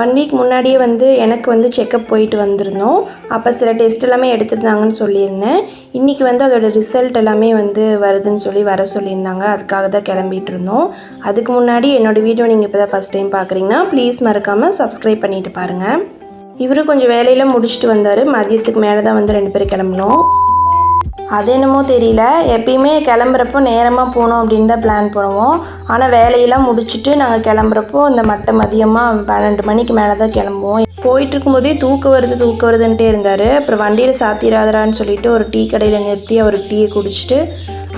One week முன்னாடியே வந்து எனக்கு வந்து செக்கப் போயிட்டு வந்திருந்தோம். அப்போ சில டெஸ்ட் எல்லாமே எடுத்துருந்தாங்கன்னு சொல்லியிருந்தேன். இன்றைக்கி வந்து அதோட ரிசல்ட் எல்லாமே வந்து வருதுன்னு சொல்லி வர சொல்லியிருந்தாங்க. அதுக்காக தான் கிளம்பிட்டு இருந்தோம். அதுக்கு முன்னாடி என்னோடய வீடியோ நீங்கள் இப்போ தான் ஃபஸ்ட் டைம் பார்க்குறீங்கன்னா ப்ளீஸ் மறக்காமல் சப்ஸ்கிரைப் பண்ணிட்டு பாருங்கள் இவரும் கொஞ்சம் வேலையெல்லாம் முடிச்சுட்டு வந்தார். மதியத்துக்கு மேலே தான் வந்து ரெண்டு பேரும் கிளம்புனோம். அது என்னமோ தெரியல. எப்பயுமே கிளம்புறப்போ நேரமாக போகணும் அப்படின்னு தான் பிளான் பண்ணுவோம். ஆனால் வேலையெல்லாம் முடிச்சுட்டு நாங்கள் கிளம்புறப்போ இந்த மட்டை மதியமாக பன்னெண்டு மணிக்கு மேலே தான் கிளம்புவோம். போயிட்டு இருக்கும்போதே தூக்க வருது தூக்க வருதுன்ட்டே இருந்தார். அப்புறம் வண்டியில் சாத்திராதரான்னு சொல்லிட்டு ஒரு டீ கடையில் நிறுத்தி அவர் டீயை குடிச்சிட்டு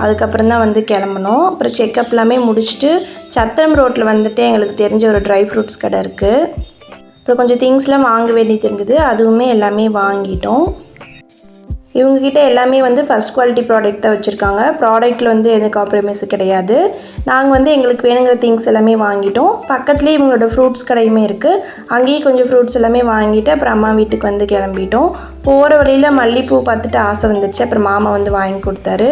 அதுக்கப்புறம் தான் வந்து கிளம்புனோம். அப்புறம் செக்அப் எல்லாமே முடிச்சுட்டு சத்திரம் ரோட்டில் வந்துட்டு எங்களுக்கு தெரிஞ்ச ஒரு ட்ரை ஃப்ரூட்ஸ் கடை இருக்குது அப்புறம் கொஞ்சம் திங்ஸ்லாம் வாங்க வேண்டியது இருந்தது. அதுவுமே எல்லாமே வாங்கிட்டோம். இவங்கக்கிட்ட எல்லாமே வந்து ஃபஸ்ட் குவாலிட்டி ப்ராடக்ட் தான் வச்சுருக்காங்க. ப்ராடக்ட்டில் வந்து எதுவும் காம்ப்ரமைஸ் கிடையாது. நாங்கள் வந்து எங்களுக்கு வேணுங்கிற திங்ஸ் எல்லாமே வாங்கிட்டோம். பக்கத்துலேயே இவங்களோட ஃப்ரூட்ஸ் கடையுமே இருக்குது அங்கேயே கொஞ்சம் ஃப்ரூட்ஸ் எல்லாமே வாங்கிட்டு அப்புறம் அம்மா வீட்டுக்கு வந்து கிளம்பிட்டோம். போகிற வழியில் மல்லிகைப்பூ பார்த்துட்டு ஆசை வந்துடுச்சு அப்புறம் மாமா வந்து வாங்கி கொடுத்தாரு.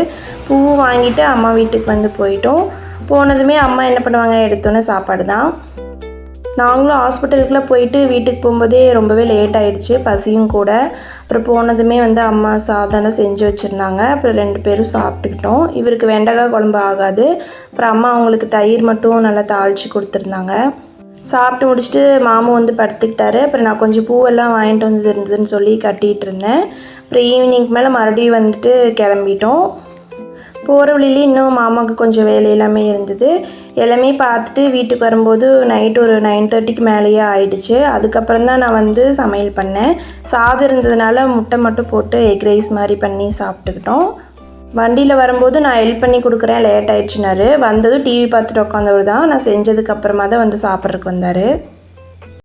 பூ வாங்கிட்டு அம்மா வீட்டுக்கு வந்து போயிட்டோம். போனதுமே அம்மா என்ன பண்ணுவாங்க? எடுத்தோன்னே சாப்பாடு தான் நாங்களும் ஹாஸ்பிட்டலுக்குலாம் போயிட்டு வீட்டுக்கு போகும்போதே ரொம்பவே லேட் ஆகிடுச்சு பசியும் கூட. அப்புறம் போனதுமே வந்து அம்மா சாதம்லாம் செஞ்சு வச்சுருந்தாங்க. அப்புறம் ரெண்டு பேரும் சாப்பிட்டுக்கிட்டோம். இவருக்கு வெண்டைக்காய் குழம்பு ஆகாது. அப்புறம் அம்மா அவங்களுக்கு தயிர் மட்டும் நல்லா தாளித்து கொடுத்துருந்தாங்க. சாப்பிட்டு முடிச்சுட்டு மாமும் வந்து படுத்துக்கிட்டாரு. அப்புறம் நான் கொஞ்சம் பூவெல்லாம் வாங்கிட்டு வந்து இருந்ததுன்னு சொல்லி கட்டிகிட்டு இருந்தேன். அப்புறம் ஈவினிங்க்கு மேலே மறுபடியும் வந்துட்டு கிளம்பிட்டோம். போகிற வழியிலே இன்னும் மாமாவுக்கு கொஞ்சம் வேலை எல்லாமே இருந்தது. எல்லாமே பார்த்துட்டு வீட்டுக்கு வரும்போது நைட் ஒரு நைன் தேர்ட்டிக்கு மேலேயே ஆயிடுச்சு. அதுக்கப்புறம் தான் நான் வந்து சமையல் பண்ணேன். சாதம் இருந்ததுனால முட்டை மட்டும் போட்டு எக் ரைஸ் மாதிரி பண்ணி சாப்பிட்டுக்கிட்டோம். வண்டியில் வரும்போது நான் ஹெல்ப் பண்ணி கொடுக்குறேன். லேட் ஆயிடுச்சுனாரு வந்ததும் டிவி பார்த்துட்டு உட்காந்தவர் தான். நான் செஞ்சதுக்கு அப்புறமா தான் வந்து சாப்பிட்றதுக்கு வந்தார்.